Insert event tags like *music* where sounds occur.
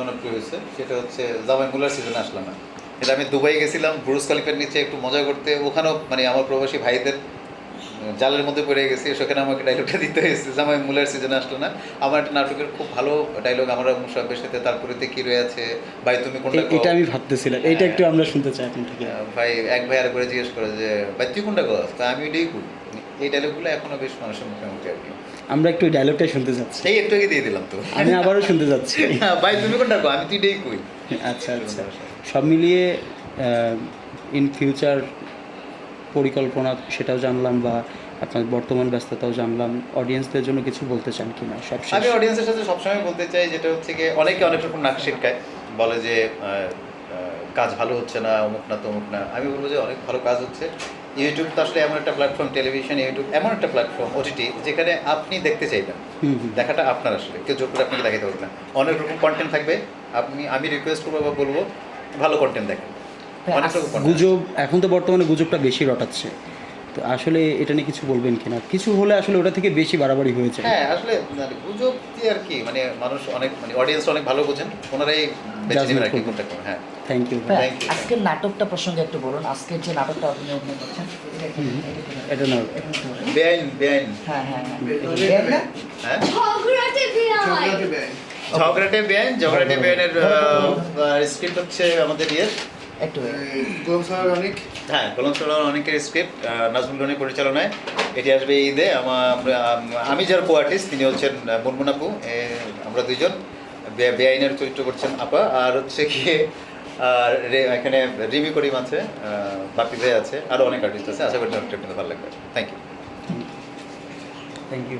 জনপ্রিয় হয়েছে, সেটা হচ্ছে জামাই মুলার সিজনে আসলাম এটা আমি দুবাই গেছিলাম ব্রুজ খালিফার নিচে একটু মজা করতে। ওখানেও মানে আমার প্রবাসী ভাইদের জালের মধ্যে পড়ে গেছি সেখানে আমাকে ডায়লগটা দিতে হয়েছে। জামাই মুলার সিজনে আসলো না। আমার একটা নাটকের খুব ভালো ডায়লগ আমরা মুসাফের সাথে তারপরে কি রয়ে আছে ভাই তুমি কোনটা এটা আমি ভাবতেছিলাম। এটা একটু আমরা শুনতে চাই এখন থেকে। ভাই এক ভাই আর করে জিজ্ঞেস করে যে ভাই তুই কোনটা কর আমি এটাই করি। এই ডায়লগগুলো এখনও বেশ মানুষের মুখে মুখে আর কি। আমরা একটু ডায়লগটাই শুনতে চাচ্ছি। সেই একটু দিয়ে দিলাম তো। আমি আবারও শুনতে যাচ্ছি *laughs* ভাই তুমি কোনটা কো আমি তুই এটাই কই। আচ্ছা আচ্ছা। সব মিলিয়ে ইন ফিউচার পরিকল্পনা সেটাও জানলাম বা আপনার বর্তমান ব্যস্ততাও জানলাম। অডিয়েন্সদের জন্য কিছু বলতে চান কি না সব। আমি অডিয়েন্সের সাথে সবসময় বলতে চাই যেটা হচ্ছে কি অনেকে অনেক রকম নাক শিটকায় বলে যে কাজ ভালো হচ্ছে না অমুক না তমুক না। আমি বলব যে অনেক ভালো কাজ হচ্ছে। ইউটিউব তো আসলে এমন একটা প্ল্যাটফর্ম টেলিভিশন ইউটিউব এমন একটা প্ল্যাটফর্ম ওটিটি যেখানে আপনি দেখতে চাইবেন। দেখাটা আপনার আসলে কেউ জোর করে আপনাকে দেখাতে পারবে না। অনেক রকম কন্টেন্ট থাকবে। আপনি আমি রিকোয়েস্ট করব বা বলব ভালো কন্টেন্ট দেখেন। গুজব এখন তো বর্তমানে গুজবটা বেশি রটাচ্ছে। তো আসলে এটা নিয়ে কিছু বলবেন কিনা? কিছু হলে আসলে ওটা থেকে বেশি বাড়াবাড়ি হয়েছে হ্যাঁ আসলে মানে গুজব দিয়ে আর কি মানে মানুষ অনেক মানে অডিয়েন্স অনেক ভালো বোঝেন ওনারাই বেছে নেবেন আর কি কোনটা কোন হ্যাঁ। Thank you. আজকের নাটকটা প্রসঙ্গে একটু বলুন। আজকের যে নাটকটা আপনি অভিনয় করছেন এটা না। বেআইন বেআইন। হ্যাঁ হ্যাঁ হ্যাঁ? হ্যাঁ। ঝগড়াটে বিয়াই ঝগড়াটে বেআইন। ঝগড়াটে বেআইনের স্ক্রিপ্ট হচ্ছে আমাদের ইয়ের। একটু। হ্যাঁ কলম সালার অনেকের স্ক্রিপ্ট নাজমুল রনি পরিচালনায়। এটি আসবে ঈদে। আমা- আমরা আমি যার কো আর্টিস্ট তিনি হচ্ছেন আহ, মুনমুন আপু। আমরা দুইজন। বে- বেআইনের চরিত্র করছেন আপা। আর হচ্ছে গিয়ে আর রে- এখানে রিমি করিম আছে বাপি ভাই আছে আরও অনেক আর্টিস্ট আছে। আশা করি নাটকটা ভালো লাগবে। Thank you thank you